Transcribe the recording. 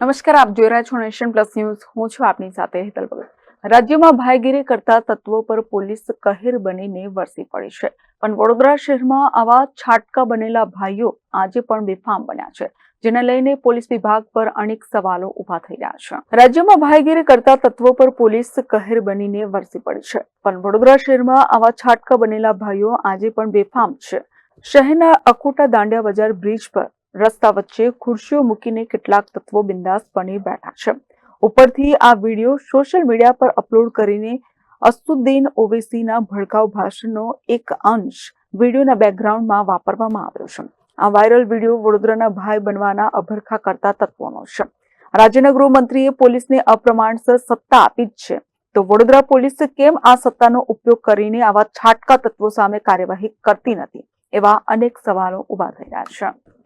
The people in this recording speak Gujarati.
નમસ્કાર, આપ જોઈ રહ્યા છો નેશન પ્લસ ન્યૂઝ. હું છું આપની સાથે હેતલ ભગત. રાજ્યમાં ભાઈગીરી કરતા તત્વો પર પોલીસ કહેર બનીને વરસી પડી છે. પણ વડોદરા શહેરમાં આવા છાટકા બનેલા ભાઈઓ આજે પણ બેફામ બન્યા છે, જેને લઈને પોલીસ વિભાગ પર અનેક સવાલો ઊભા થઈ રહ્યા છે. રાજ્યમાં ભાઈગીરી કરતા તત્વો પર પોલીસ કહેર બનીને વરસી પડી છે, પણ વડોદરા શહેરમાં આવા છાટકા બનેલા ભાઈઓ આજે પણ બેફામ છે. શહેરના અકોટા દાંડિયા બજાર બ્રિજ પર રસ્તા વચ્ચે ખુરશીઓ મૂકીને કેટલાક તત્વો બિંદાસપણે બેઠા છે. ઉપરથી આ વીડિયો સોશિયલ મીડિયા પર અપલોડ કરીને અસુદ્દીન ઓવેસીના ભડકાઉ ભાષણનો એક અંશ વિડીયોના બેકગ્રાઉન્ડમાં વાપરવામાં આવ્યો છે. આ વાયરલ વીડિયો વડોદરાના ભાઈ બનવાના અભરખા કરતા તત્વોનો છે. રાજ્યના ગૃહમંત્રીએ પોલીસને અપ્રમાણસર સત્તા આપી જ છે. તો વડોદરા પોલીસ કેમ આ સત્તાનો ઉપયોગ કરીને આવા છાટકા તત્વો સામે કાર્યવાહી કરતી નથી? એવા અનેક સવાલો ઊભા થઈ રહ્યા છે.